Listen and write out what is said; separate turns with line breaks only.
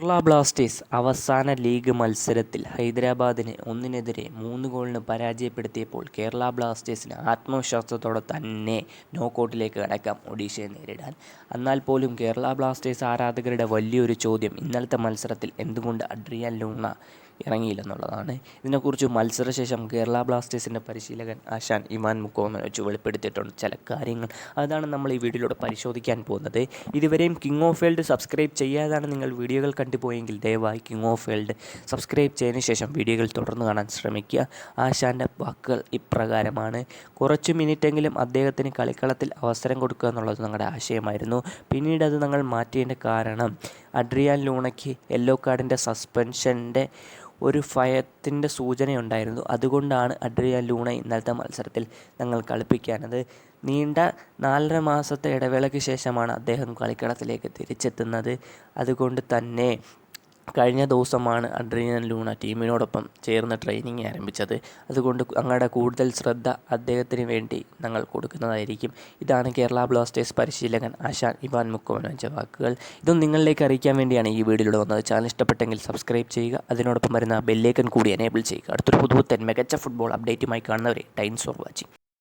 Kerala Blasters അവസാന league മത്സരത്തിൽ ഹൈദരാബാദിനെ ഒന്നിനെതിരെ മൂന്ന് ഗോളിന് പരാജയപ്പെടുത്തിയപ്പോൾ കേരള ബ്ലാസ്റ്റേഴ്സിന് ആത്മവിശ്വാസത്തോടെ തന്നെ നോക്കൗട്ടിലേക്ക് കടക്കാം ഒഡീഷയെ നേരിടാൻ. എന്നാൽ പോലും കേരള ബ്ലാസ്റ്റേഴ്സ് ആരാധകരുടെ വലിയൊരു ചോദ്യം ഇന്നലത്തെ മത്സരത്തിൽ എന്തുകൊണ്ട് അഡ്രിയാൻ ലൂണ ഇറങ്ങിയില്ലെന്നുള്ളതാണ്. ഇതിനെക്കുറിച്ച് മത്സരശേഷം കേരള ബ്ലാസ്റ്റേഴ്സിന്റെ പരിശീലകൻ ആശാൻ ഇമാൻ മുക്കോമൻ വെച്ച് വെളിപ്പെടുത്തിയിട്ടുണ്ട്. ചില കാര്യങ്ങൾ. അതാണ് നമ്മൾ ഈ വീഡിയോയിലൂടെ പരിശോധിക്കാൻ പോകുന്നത്. ഇതുവരെയും കിങ് ഓഫ് വേൾഡ് സബ്സ്ക്രൈബ് ചെയ്യാതാണ് നിങ്ങൾ വീഡിയോകൾ കണ്ടുപോയെങ്കിൽ ദയവായി കിങ് ഓഫ് വേൾഡ് സബ്സ്ക്രൈബ് ചെയ്തതിന് ശേഷം വീഡിയോകൾ തുടർന്ന് കാണാൻ ശ്രമിക്കുക. ആശാന്റെ വാക്കുകൾ ഇപ്രകാരമാണ്. കുറച്ച് മിനിറ്റെങ്കിലും അദ്ദേഹത്തിന് കളിക്കളത്തിൽ അവസരം കൊടുക്കുക എന്നുള്ളത് ഞങ്ങളുടെ ആശയമായിരുന്നു. പിന്നീട് അത് ഞങ്ങൾ മാറ്റിയതിന്റെ കാരണം അഡ്രിയാൻ ലൂണയ്ക്ക് യെല്ലോ കാർഡിന്റെ സസ്പെൻഷന്റെ ഒരു ഭയത്തിന്റെ സൂചനയുണ്ടായിരുന്നു. അതുകൊണ്ടാണ് അഡ്രിയാൻ ലൂണ ഇന്നലത്തെ മത്സരത്തിൽ ഞങ്ങൾ കളിപ്പിക്കാനത് നീണ്ട നാലര മാസത്തെ ഇടവേളയ്ക്ക് ശേഷമാണ് അദ്ദേഹം കളിക്കളത്തിലേക്ക് തിരിച്ചെത്തുന്നത്. അതുകൊണ്ട് തന്നെ കഴിഞ്ഞ ദിവസമാണ് അഡ്രീനൻ ലൂണ ടീമിനോടൊപ്പം ചേർന്ന് ട്രെയിനിങ് ആരംഭിച്ചത്. അതുകൊണ്ട് അങ്ങയുടെ കൂടുതൽ ശ്രദ്ധ അദ്ദേഹത്തിന് വേണ്ടി ഞങ്ങൾ കൊടുക്കുന്നതായിരിക്കും. ഇതാണ് കേരള ബ്ലാസ്റ്റേഴ്സ് പരിശീലകൻ ആശാൻ ഇവാൻ മുക്കോവനോച്ച വാക്കുകൾ. ഇതും നിങ്ങളിലേക്ക് അറിയിക്കാൻ വേണ്ടിയാണ് ഈ വീഡിയോയിലൂടെ വന്നത്. ചാനൽ ഇഷ്ടപ്പെട്ടെങ്കിൽ സബ്സ്ക്രൈബ് ചെയ്യുക. അതിനോടൊപ്പം വരുന്ന ബെല്ലേക്കൻ കൂടി എനേബിൾ ചെയ്യുക. അടുത്തൊരു പുതുപുത്തൻ മികച്ച ഫുട്ബോൾ അപ്ഡേറ്റുമായി കാണുന്നവരെ ടൈംസ് ഓഫ് വാച്ചിങ്